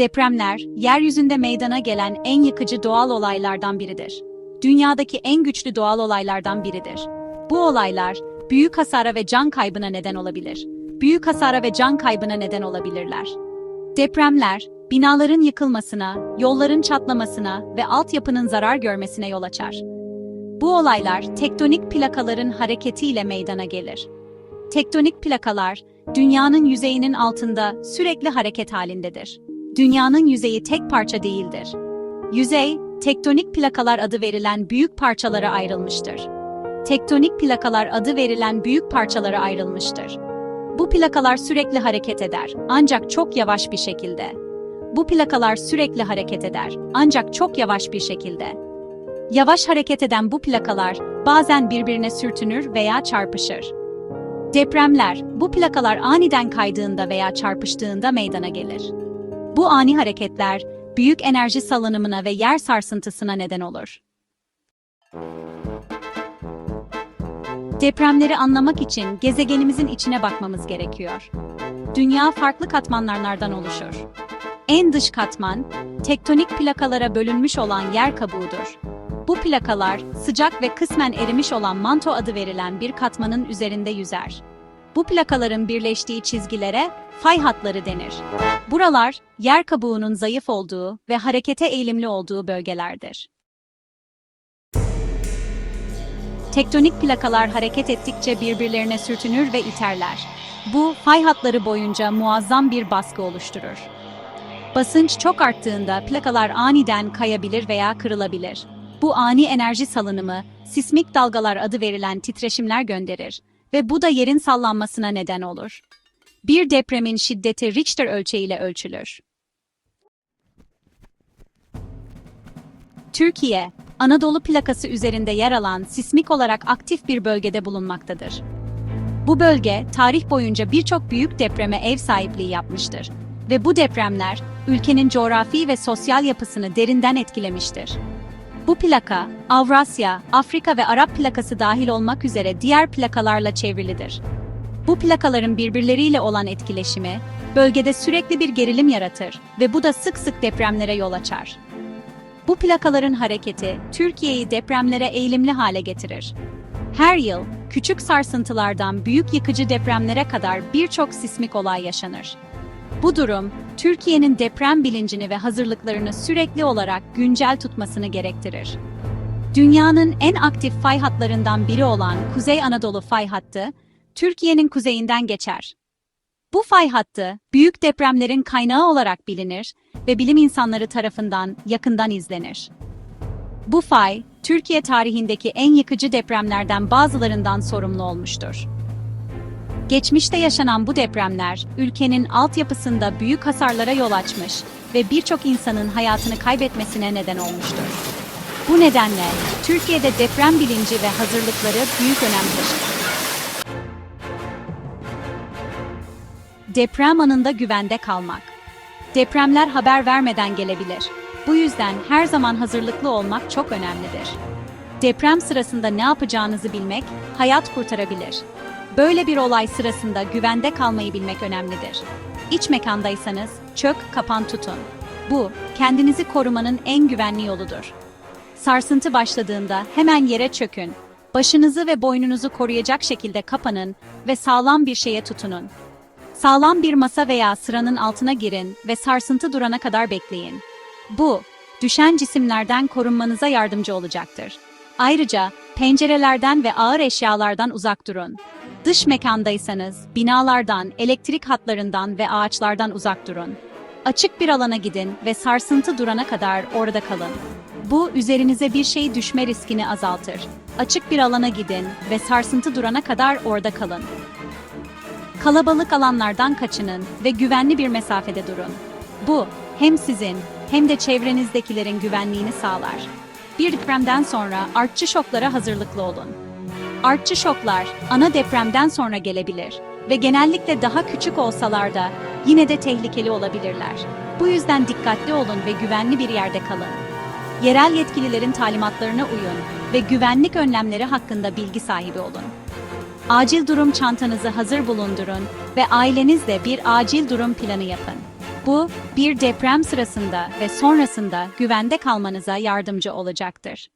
Depremler, yeryüzünde meydana gelen en yıkıcı doğal olaylardan biridir. Dünyadaki en güçlü doğal olaylardan biridir. Bu olaylar, büyük hasara ve can kaybına neden olabilir. Büyük hasara ve can kaybına neden olabilirler. Depremler, binaların yıkılmasına, yolların çatlamasına ve altyapının zarar görmesine yol açar. Bu olaylar tektonik plakaların hareketiyle meydana gelir. Tektonik plakalar, dünyanın yüzeyinin altında sürekli hareket halindedir. Dünyanın yüzeyi tek parça değildir. Yüzey, tektonik plakalar adı verilen büyük parçalara ayrılmıştır. Tektonik plakalar adı verilen büyük parçalara ayrılmıştır. Bu plakalar sürekli hareket eder, ancak çok yavaş bir şekilde. Bu plakalar sürekli hareket eder, ancak çok yavaş bir şekilde. Yavaş hareket eden bu plakalar bazen birbirine sürtünür veya çarpışır. Depremler, bu plakalar aniden kaydığında veya çarpıştığında meydana gelir. Bu ani hareketler, büyük enerji salınımına ve yer sarsıntısına neden olur. Depremleri anlamak için gezegenimizin içine bakmamız gerekiyor. Dünya farklı katmanlardan oluşur. En dış katman, tektonik plakalara bölünmüş olan yer kabuğudur. Bu plakalar, sıcak ve kısmen erimiş olan manto adı verilen bir katmanın üzerinde yüzer. Bu plakaların birleştiği çizgilere fay hatları denir. Buralar, yer kabuğunun zayıf olduğu ve harekete eğilimli olduğu bölgelerdir. Tektonik plakalar hareket ettikçe birbirlerine sürtünür ve iterler. Bu, fay hatları boyunca muazzam bir baskı oluşturur. Basınç çok arttığında plakalar aniden kayabilir veya kırılabilir. Bu ani enerji salınımı, sismik dalgalar adı verilen titreşimler gönderir ve bu da yerin sallanmasına neden olur. Bir depremin şiddeti Richter ölçeğiyle ölçülür. Türkiye, Anadolu plakası üzerinde yer alan sismik olarak aktif bir bölgede bulunmaktadır. Bu bölge, tarih boyunca birçok büyük depreme ev sahipliği yapmıştır ve bu depremler, ülkenin coğrafi ve sosyal yapısını derinden etkilemiştir. Bu plaka, Avrasya, Afrika ve Arap plakası dahil olmak üzere diğer plakalarla çevrilidir. Bu plakaların birbirleriyle olan etkileşimi, bölgede sürekli bir gerilim yaratır ve bu da sık sık depremlere yol açar. Bu plakaların hareketi, Türkiye'yi depremlere eğilimli hale getirir. Her yıl, küçük sarsıntılardan büyük yıkıcı depremlere kadar birçok sismik olay yaşanır. Bu durum, Türkiye'nin deprem bilincini ve hazırlıklarını sürekli olarak güncel tutmasını gerektirir. Dünyanın en aktif fay hatlarından biri olan Kuzey Anadolu fay hattı, Türkiye'nin kuzeyinden geçer. Bu fay hattı, büyük depremlerin kaynağı olarak bilinir ve bilim insanları tarafından yakından izlenir. Bu fay, Türkiye tarihindeki en yıkıcı depremlerden bazılarından sorumlu olmuştur. Geçmişte yaşanan bu depremler, ülkenin altyapısında büyük hasarlara yol açmış ve birçok insanın hayatını kaybetmesine neden olmuştur. Bu nedenle Türkiye'de deprem bilinci ve hazırlıkları büyük önem taşır. Deprem anında güvende kalmak. Depremler haber vermeden gelebilir. Bu yüzden her zaman hazırlıklı olmak çok önemlidir. Deprem sırasında ne yapacağınızı bilmek hayat kurtarabilir. Böyle bir olay sırasında güvende kalmayı bilmek önemlidir. İç mekandaysanız çök, kapan tutun. Bu, kendinizi korumanın en güvenli yoludur. Sarsıntı başladığında hemen yere çökün. Başınızı ve boynunuzu koruyacak şekilde kapanın ve sağlam bir şeye tutunun. Sağlam bir masa veya sıranın altına girin ve sarsıntı durana kadar bekleyin. Bu, düşen cisimlerden korunmanıza yardımcı olacaktır. Ayrıca pencerelerden ve ağır eşyalardan uzak durun. Dış mekandaysanız binalardan, elektrik hatlarından ve ağaçlardan uzak durun. Açık bir alana gidin ve sarsıntı durana kadar orada kalın. Bu üzerinize bir şey düşme riskini azaltır. Açık bir alana gidin ve sarsıntı durana kadar orada kalın. Kalabalık alanlardan kaçının ve güvenli bir mesafede durun. Bu hem sizin hem de çevrenizdekilerin güvenliğini sağlar. Bir depremden sonra artçı şoklara hazırlıklı olun. Artçı şoklar ana depremden sonra gelebilir ve genellikle daha küçük olsalar da yine de tehlikeli olabilirler. Bu yüzden dikkatli olun ve güvenli bir yerde kalın. Yerel yetkililerin talimatlarına uyun ve güvenlik önlemleri hakkında bilgi sahibi olun. Acil durum çantanızı hazır bulundurun ve ailenizle bir acil durum planı yapın. Bu, bir deprem sırasında ve sonrasında güvende kalmanıza yardımcı olacaktır.